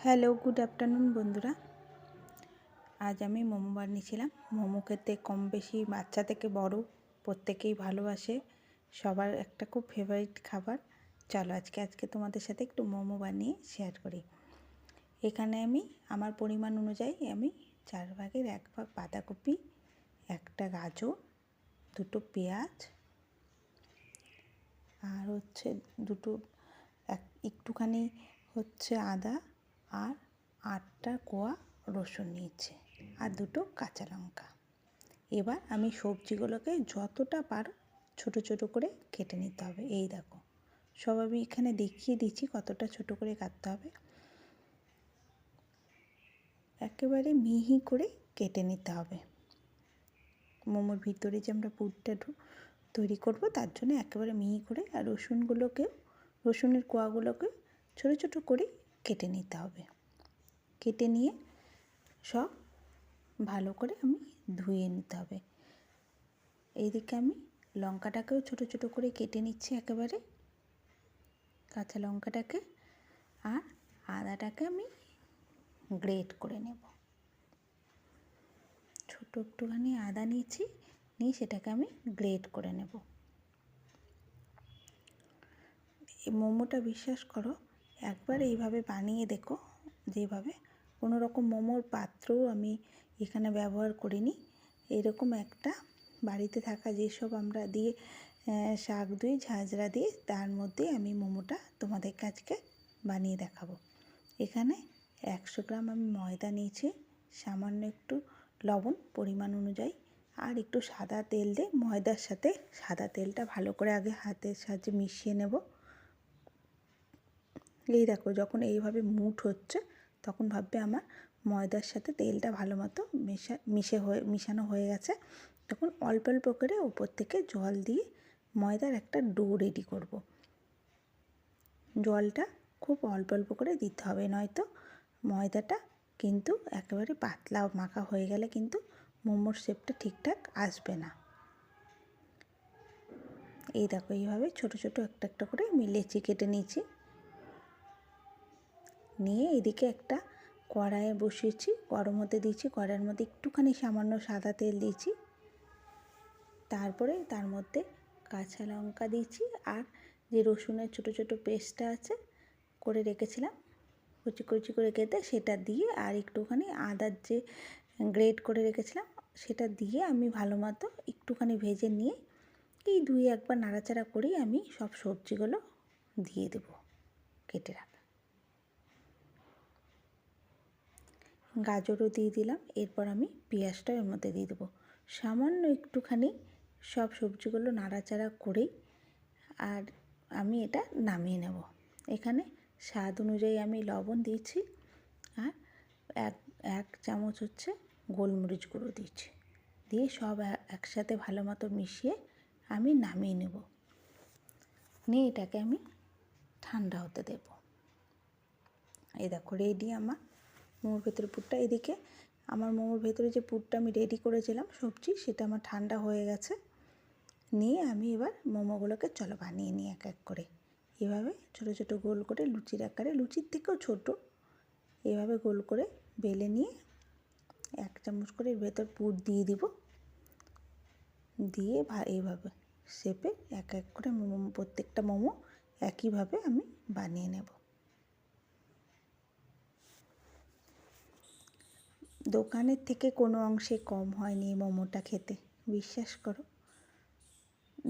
Hello, good afternoon বন্ধুরা। আজ আমি মোমো বানিয়েছিলাম। মোমো খেতে কম বেশি বাচ্চা থেকে বড় প্রত্যেকেই ভালোবাসে। সবার একটা খুব ফেভারিট খাবার। চলো আজকে আজকে তোমাদের সাথে একটু মোমো বানিয়ে শেয়ার করি। এখানে আমি, আমার পরিমাণ অনুযায়ী আমি চার ভাগের এক ভাগ বাঁধাকপি, একটা গাজর, দুটো পেঁয়াজ, আর হচ্ছে দুটো, এক, একটুখানি হচ্ছে আদা আর আটটা কোয়া রসুন নিয়েছি আর দুটো কাঁচা লঙ্কা। এবার আমি সবজিগুলোকে যতটা পারো ছোট ছোট করে কেটে নিতে হবে। এই দেখো, সব আমি এখানে দেখিয়ে দিচ্ছি কতটা ছোট করে কাটতে হবে। একেবারে মিহি করে কেটে নিতে হবে। মোমোর ভিতরে যে আমরা পুরটা তৈরি করব, তার জন্য একেবারে মিহি করে আর রসুনগুলোকেও, রসুনের কোয়াগুলোকে ছোটো ছোটো করে কেটে নিতে হবে। কেটে নিয়ে সব ভালো করে আমি ধুয়ে নিতে হবে। এইদিকে আমি লঙ্কাটাকেও ছোট ছোট করে কেটে নিচ্ছি একেবারে। কাঁচা লঙ্কাটাকে আর আদাটাকে আমি গ্রেট করে নেব। ছোট একটুখানি আদা নিয়েছি, নিয়ে সেটাকে আমি গ্রেট করে নেব। এই মোমোটা বিশ্বাস করো একবার এইভাবে বানিয়ে দেখো, যেভাবে। কোনো রকম মোমোর পাত্রও আমি এখানে ব্যবহার করিনি। এরকম একটা বাড়িতে থাকা যেসব আমরা দিয়ে শাক দুই, ঝাঁঝরা দিয়ে, তার মধ্যে আমি মোমোটা তোমাদের কাছকে বানিয়ে দেখাবো। এখানে একশো গ্রাম আমি ময়দা নিয়েছি, সামান্য একটু লবণ পরিমাণ অনুযায়ী, আর একটু সাদা তেল দিয়ে ময়দার সাথে সাদা তেলটা ভালো করে আগে হাতের সাহায্যে মিশিয়ে নেব। এই দেখো, যখন এইভাবে মুঠ হচ্ছে, তখন ভাববে আমার ময়দার সাথে তেলটা ভালো মতো মেশা, মিশে হয়ে, মিশানো হয়ে গেছে। তখন অল্প অল্প করে ওপর থেকে জল দিয়ে ময়দার একটা ডো রেডি করব। জলটা খুব অল্প অল্প করে দিতে হবে, নয়তো ময়দাটা কিন্তু একেবারে পাতলা মাখা হয়ে গেলে কিন্তু মোমোর শেপটা ঠিকঠাক আসবে না। এই দেখো, এইভাবে ছোট ছোট একটা একটা করে আমি লেচি কেটে নিয়েছি। নিয়ে এদিকে একটা কড়াইয়ে বসিয়েছি, গরম হতে দিয়েছি, কড়াইয়ের মধ্যে একটুখানি সামান্য সাদা তেল দিয়েছি। তারপরে তার মধ্যে কাঁচা লঙ্কা দিয়েছি আর যে রসুনের ছোটো ছোটো পেস্টটা আছে করে রেখেছিলাম, কুচি কুচি করে কেটে সেটা দিয়ে আর একটুখানি আদার যে গ্রেট করে রেখেছিলাম সেটা দিয়ে আমি ভালো মতো একটুখানি ভেজে নিয়ে এই দুই একবার নাড়াচাড়া করেই আমি সব সবজিগুলো দিয়ে দেবো কেটে রাখা গাজরও দিয়ে দিলাম। এরপর আমি পেঁয়াজটা এর মধ্যে দিয়ে দেবো। সামান্য একটুখানি সব সবজিগুলো নাড়াচাড়া করেই আর আমি এটা নামিয়ে নেব। এখানে স্বাদ অনুযায়ী আমি লবণ দিয়েছি আর এক এক চামচ হচ্ছে গোলমরিচ গুঁড়ো দিয়েছি। দিয়ে সব একসাথে ভালো মতো মিশিয়ে আমি নামিয়ে নেব। নিয়ে এটাকে আমি ঠান্ডা হতে দেব। এই দেখো রেডি আমার মোমোর ভেতরে পুরটা। এদিকে আমার মোমোর ভেতরে যে পুরটা আমি রেডি করেছিলাম সবজি, সেটা আমার ঠান্ডা হয়ে গেছে। নিয়ে আমি এবার মোমোগুলোকে চলো বানিয়ে নিই এক এক করে। এভাবে ছোটো ছোটো গোল করে লুচির আকারে, লুচির থেকেও ছোট। এভাবে গোল করে বেলে নিয়ে এক চামচ করে ভেতর পুর দিয়ে দিব। দিয়ে ভা এইভাবে শেপে এক এক করে মোমো, প্রত্যেকটা মোমো একইভাবে আমি বানিয়ে নেব। দোকানের থেকে কোনো অংশে কম হয়নি এই মোমোটা খেতে, বিশ্বাস করো।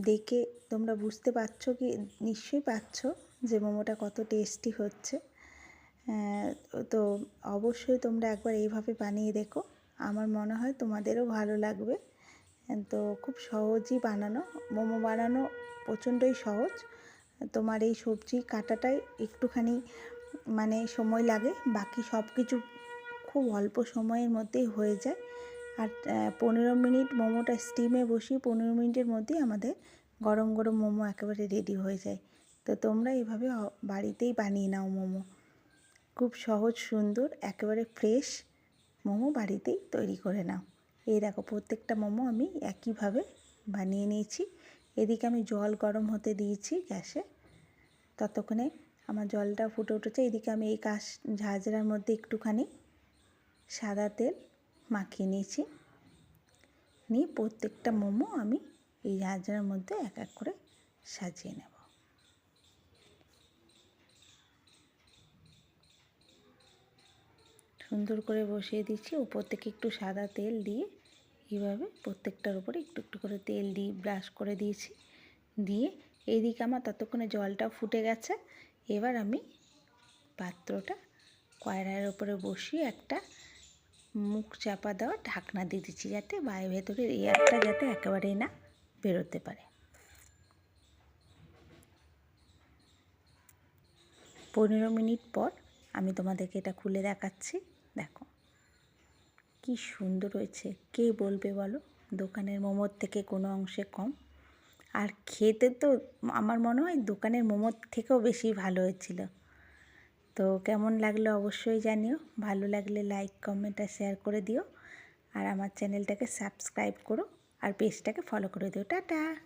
দেখে তোমরা বুঝতে পারছ কি? নিশ্চয়ই পাচ্ছ যে মোমোটা কত টেস্টি হচ্ছে। তো অবশ্যই তোমরা একবার এইভাবে বানিয়ে দেখো। আমার মনে হয় তোমাদেরও ভালো লাগবে। তো খুব সহজই বানানো, মোমো বানানো প্রচণ্ডই সহজ। তোমার এই সবজি কাটাটাই একটুখানি মানে সময় লাগে, বাকি সব কিছু খুব অল্প সময়ের মধ্যেই হয়ে যায়। আর পনেরো মিনিট মোমোটা স্টিমে বসিয়ে পনেরো মিনিটের মধ্যেই আমাদের গরম গরম মোমো একেবারে রেডি হয়ে যায়। তো তোমরা এইভাবে বাড়িতেই বানিয়ে নাও মোমো। খুব সহজ, সুন্দর, একেবারে ফ্রেশ মোমো বাড়িতেই তৈরি করে নাও। এই দেখো, প্রত্যেকটা মোমো আমি একইভাবে বানিয়ে নিয়েছি। এদিকে আমি জল গরম হতে দিয়েছি গ্যাসে। ততক্ষণে আমার জলটা ফুটে উঠেছে। এদিকে আমি এই কাশ, ঝাঁঝরার মধ্যে একটুখানি সাদা তেল মাখিয়ে নিয়েছি। নিয়ে প্রত্যেকটা মোমো আমি এই ঝাঁঝরার মধ্যে এক এক করে সাজিয়ে নেব। সুন্দর করে বসিয়ে দিচ্ছি। উপর থেকে একটু সাদা তেল দিয়ে এইভাবে প্রত্যেকটার উপরে একটু একটু করে তেল দিয়ে ব্রাশ করে দিয়েছি। দিয়ে এইদিকে আমার ততক্ষণে জলটা ফুটে গেছে। এবার আমি পাত্রটা কয়রার উপরে বসিয়ে একটা মুখ চাপা দেওয়া, ঢাকনা দিয়ে দিচ্ছি যাতে বাইরে ভেতরের এয়ারটা যাতে একেবারেই না বেরোতে পারে। পনেরো মিনিট পর আমি তোমাদেরকে এটা খুলে দেখাচ্ছি। দেখো, কি সুন্দর হয়েছে। কে বলবে বলো? দোকানের মোমোর থেকে কোনো অংশে কম। আর খেতে তো আমার মনে হয় দোকানের মোমোর থেকেও বেশি ভালো হয়েছিল। তো কেমন লাগল অবশ্যই জানিও। ভালো লাগলে লাইক কমেন্ট আর শেয়ার করে দিও। আর আমার চ্যানেলটাকে সাবস্ক্রাইব করো। আর পেজটাকে ফলো করে দিও। টাটা!